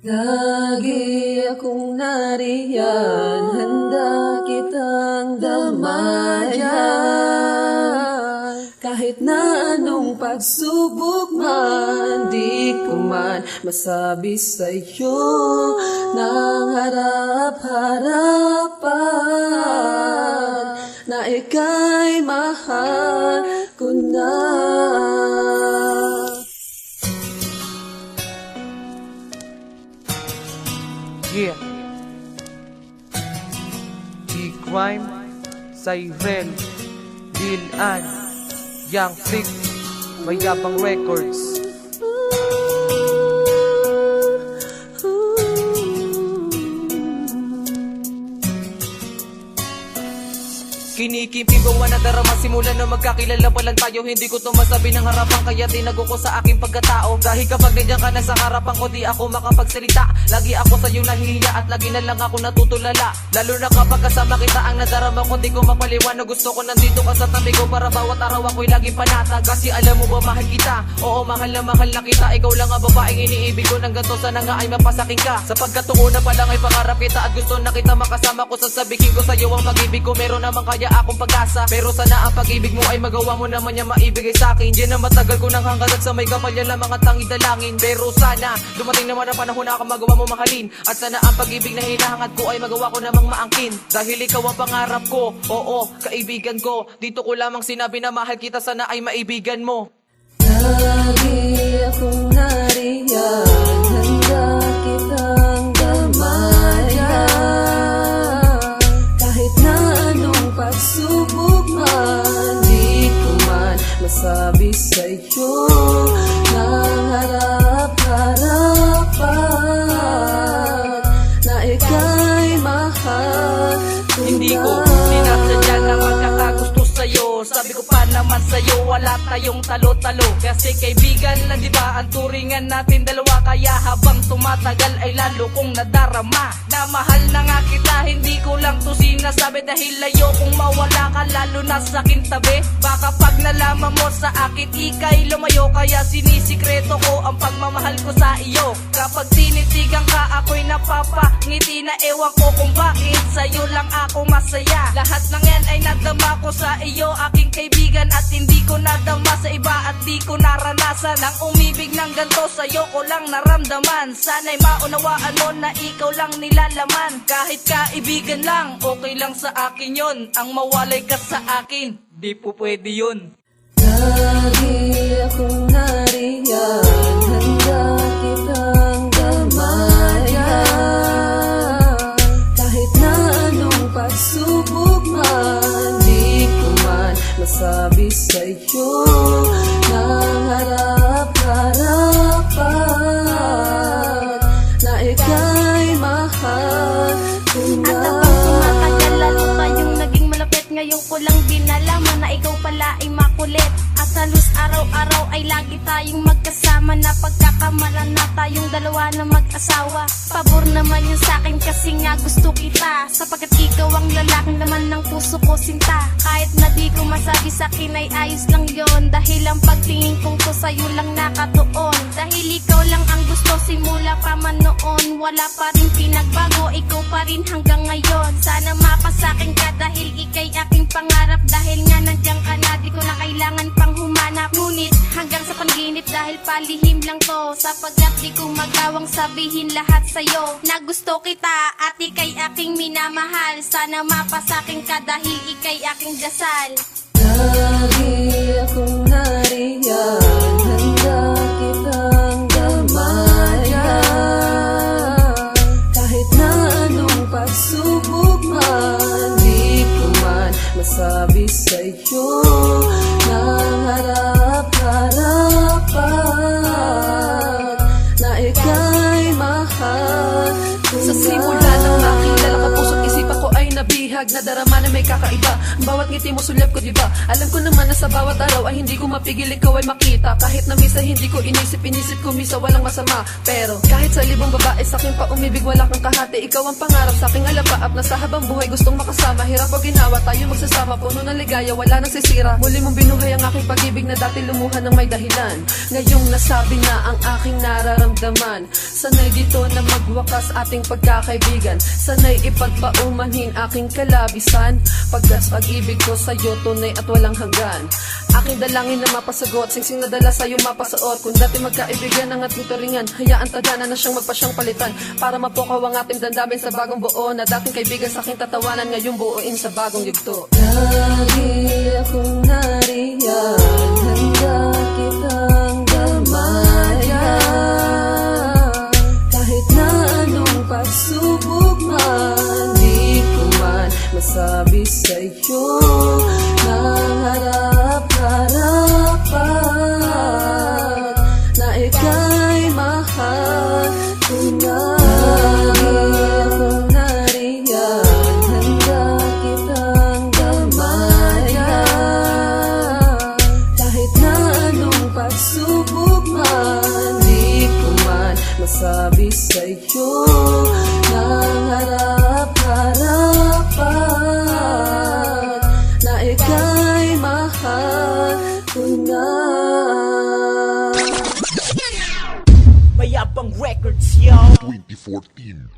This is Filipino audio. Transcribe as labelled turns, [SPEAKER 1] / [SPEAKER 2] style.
[SPEAKER 1] Lagi akong nariyan, handa kitang damayan. Kahit na anong pagsubok man, di ko man masabi sa'yo ng harap-harapan na ika'y mahal ko na.
[SPEAKER 2] Cyril, Lil An, Young Flick, Mayabang Records. Kinikimpi ko na darama simula na magkakilala pa lang tayo. Hindi ko to masabi ng harapan kaya tinago ko sa aking pagkatao. Dahil kapag nandiyan ka na sa harapan ko di ako makapagsalita. Lagi ako sa iyo nahihiya at lagi na lang ako natutulala. Lalo na kapag kasama kita ang nadarama ko di ko mapaliwanag. Gusto ko nandito ka sa tabi ko para bawat araw ako'y laging panatag Kasi alam mo ba mahal kita? Oo mahal na mahal na kita. Ikaw lang ang babaeng iniibig ko ng ganito Sana nga ay mapasakin ka. Sapagkat tuuna pa lang ay pangarap kita At gusto na kita makasama ko. Sasabihin ko sa'yo ang pag-ibig ko Meron naman kaya akong pag-asa. Pero sana ang pag-ibig mo ay magawa mo naman niya maibigay sa akin Diyan na matagal ko nang hanggat at sa may kapal yan lang mga tangi dalangin. Pero sana dumating naman ang panahon na ako magawa mo mahalin. At sana ang pag-ibig na hinahangad ko ay magawa ko namang maangkin. Dahil ikaw ang pangarap ko. Oo, kaibigan ko. Dito ko lamang sinabi na mahal kita Sana ay maibigan mo.
[SPEAKER 1] Lagi akong nariyan, handa masabi sa'yo ng
[SPEAKER 3] naman sa'yo wala tayong talo-talo. Kasi kaibigan lang di ba ang turingan natin dalawa. Kaya habang tumatagal ay lalo kong nadarama. Na mahal na nga kita hindi ko lang to sinasabi. Dahil layo kung mawala ka lalo na sa akin tabi. Baka pag nalaman mo sa akin ikay lumayo. Kaya sinisikreto ko ang pagmamahal ko sa iyo. Kapag tinitigan ka ako'y napapangiti na ewan ko kung bakit Sa'yo lang ako masaya. Lahat ng yan ay nadama ko sa iyo aking kaibigan At hindi ko nadama sa iba at di ko naranasan Ang umibig ng ganto sa'yo ko lang naramdaman. Sana'y maunawaan mo na ikaw lang nilalaman. Kahit kaibigan lang, okay lang sa akin yon Ang mawalay ka sa akin, di po pwede yun.
[SPEAKER 1] Lagi akong sa'yo ng harap-harapan na ika'y mahal.
[SPEAKER 4] At habang tumatagal lalo tayong naging malapit Ngayon ko lang din nalaman na ikaw pala ay makulit At halos araw-araw ay lagi tayong magkasama. Na pagkakamalan na tayong dalawa na mag-asawa. Pabor naman yun sa akin kasi nga gusto kita. Sapagkat ikaw ang lalaki naman ng puso ko sinta. Kahit na di ko masabi sa akin ay ayos lang yon Dahil ang pagtingin kong to sa'yo lang nakatuon. Dahil ikaw lang ang gusto simula pa man noon. Wala pa rin pinagbago, ikaw pa rin hanggang ngayon. Sana mapasakin ka dahil ikay aking pangarap. Dahil nga nandiyan ka na, di ko na kailangan pang humanap Ngunit hanggang sa panaginip dahil palihim lang to. Sapagkat di ko magawang sabihin lahat sa'yo Na gusto kita at ikay aking minamahal. Sana mapasakin ka dahil ikay aking dasal.
[SPEAKER 1] Lagi akong nariyan, na darama na may kakaiba. Ang bawat ngiti mo sulyap ko diba Alam ko naman na sa bawat araw ay hindi ko mapigil ikaw ay makita. Kahit na misa hindi ko inisip, inisip ko misa walang masama. Pero kahit sa libong babae sa akin pa umibig wala kang kahati. Ikaw ang pangarap sa aking alapaap na sa habang buhay gustong makasama. Hirap o ginawa tayo magsasama. Puno ng ligaya wala nang sisira. Muli mong binuhay ang aking pag-ibig na dati lumuhan ng may dahilan. Ngayong nasabi na ang aking nararamdaman Sanay dito na magwakas ating pagkakaibigan. Sanay ipagpaumanhin aking kalabisan. Pagkas pag-ibig ko sa'yo tunay at walang hanggan Aking dalangin na mapasagot Singsing na dala sa'yo mapasuot. Kung dati magkaibigan ang ating turingan Hayaan tagana na siyang magpasyang palitan. Para mapukaw ang ating damdamin sa bagong buo Na dating kaibigan sa aking tatawanan Ngayong buuin sa bagong yugto. Lagi akong nariyan Handa kitang gamayan Kahit na anong pagsubok man Di ko man masabi sa'yo
[SPEAKER 5] Records, yo!
[SPEAKER 6] 2014.